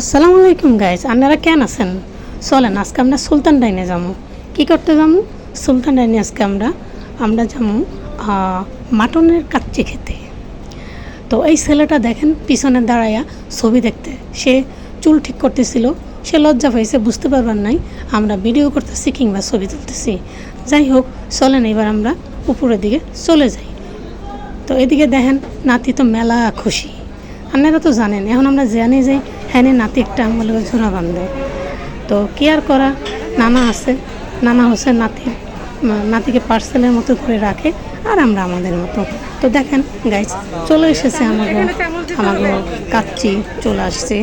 আসসালামু আলাইকুম গাইজ আপনারা কেন আছেন? চলেন, আজকে আমরা সুলতান ডাইনে যাব। কী করতে যাব? সুলতান ডাইনে আজকে আমরা আমরা যাব মাটনের কাচ্চি খেতে। তো এই ছেলেটা দেখেন, পিছনে দাঁড়াইয়া ছবি দেখতে। সে চুল ঠিক করতেছিল, সে লজ্জা পাইছে, বুঝতে পারবার নাই। আমরা ভিডিও করতেছি কিংবা ছবি তুলতেছি। যাই হোক, চলেন, এবার আমরা উপরের দিকে চলে যাই। তো এদিকে দেখেন, নাতি তো মেলা খুশি। আপনারা তো জানেন, এখন আমরা জানি যে হ্যাঁ নাতি একটা আমলে ঝোড়া বাঁধে তো কি আর করা? নানা আছে, নানা হচ্ছে নাতির নাতিকে পার্সেলের মতো করে রাখে, আর আমরা আমাদের মতো। তো দেখেন গাইজ চলে এসেছে আমাকে আমাকে কাচ্চি চলে আসছে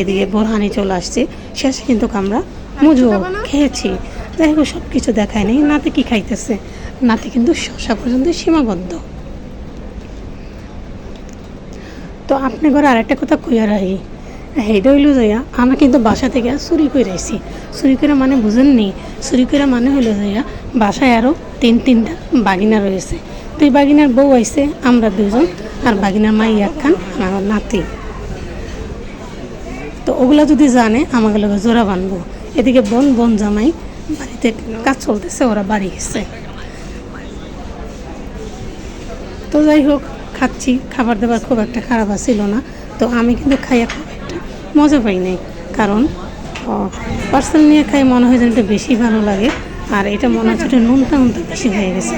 এদিকে বোরহানি চলে আসছে। শেষে কিন্তু আমরা মুজো খেয়েছি। যাই হোক সব কিছু দেখায় নেই। নাতি কি খাইতেছে? নাতি কিন্তু শশা পর্যন্ত সীমাবদ্ধ। তো আপনি ঘরে আরেকটা কথা কইয়া রাখি। হেইটা হইল যাইয়া আমরা কিন্তু বাসা থেকে চুরি করে আইছি। চুরি করে মানে বুঝেন নেই চুরি করে মানে হইল যাইয়া বাসায় আরও তিন, তিনটা বাগিনা রয়েছে। দুই বাগিনার বউ আইছে, আমরা দুজন আর বাগিনার মাই একখান আর আমার নাতি। তো ওগুলা যদি জানে, আমাকে লোক জোড়া বানবো। এদিকে বোন বোন জামাই, বাড়িতে কাজ চলতেছে, ওরা বাড়ি গেছে। তো যাই হোক, খাচ্ছি, খাবার দাবার খুব একটা খারাপ ছিল না। তো আমি কিন্তু খাইয়া খুব মজা পাই নাই। কারণ পার্সেল নিয়ে খাই মনে হয় যেন একটু বেশি ভালো লাগে। আর এটা মনে হচ্ছে একটু নুনটা নুনটা বেশি হয়ে গেছে।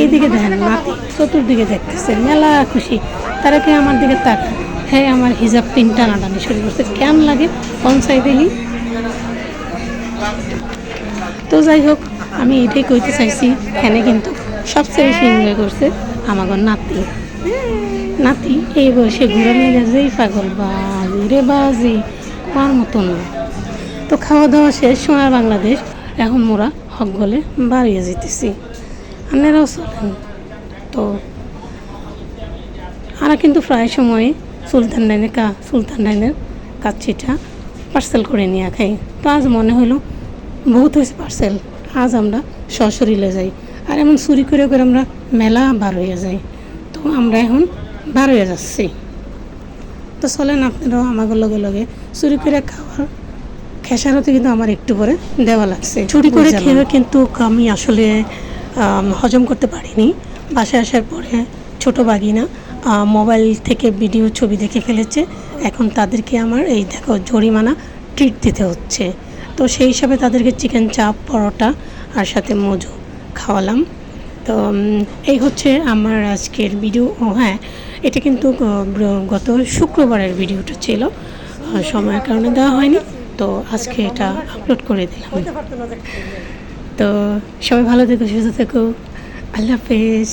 এইদিকে দেখেন, নাতি চতুর্দিকে দেখতেছে, মেলা খুশি। তারা কি আমার দিকে তাক হ্যাঁ আমার হিজাব পিন টানাটানি শুরু করছে। কেমন লাগে? কোন সাইডে নি? তো যাই হোক, আমি এটাই কইতে চাইছি, এখানে কিন্তু সবচেয়ে বেশি এনজয় করছে আমাকে নাতি। নাতি, এই বয়সে ঘুরে নিয়ে যেই পাগল বাজি রে বাজি কোয়ার মতো না। তো খাওয়া দাওয়া শেষ সোনার বাংলাদেশ। এখন মোরা হক গলে বাড়িয়ে যেতেছি। আপনারাও চলেন। তো আমরা কিন্তু প্রায় সময় সুলতান ডাইনের কা সুলতান ডাইনের কাচ্চিটা পার্সেল করে নিয়ে খাই। তো আজ মনে হলো বহুত হয়েছে পার্সেল আজ আমরা সশরীরে যাই। আর এমন চুরি করে করে আমরা মেলা বার হয়ে যাই। তো আমরা এখন বার হয়ে যাচ্ছি। তো চলেন আপনারাও আমাকে লগে লগে। চুরি করে খাওয়ার খেসারতে কিন্তু আমার একটু করে দেওয়া লাগছে। চুরি করে খেয়ে কিন্তু আমি আসলে হজম করতে পারিনি। বাসায় আসার পরে ছোট বাগিনা মোবাইল থেকে ভিডিও ছবি দেখে ফেলেছে। এখন তাদেরকে আমার এই দেখো জরিমানা ট্রিট দিতে হচ্ছে। তো সেই হিসাবে তাদেরকে চিকেন চাপ পরোটা আর সাথে মজু খাওয়ালাম। তো এই হচ্ছে আমার আজকের ভিডিও ও হ্যাঁ এটা কিন্তু গত শুক্রবারের ভিডিওটা ছিল। সময়ের কারণে দেওয়া হয়নি। তো আজকে এটা আপলোড করে দিলাম। তো সবাই ভালো থেকো, সুস্থ থেকো। আল্লাহ হাফেজ।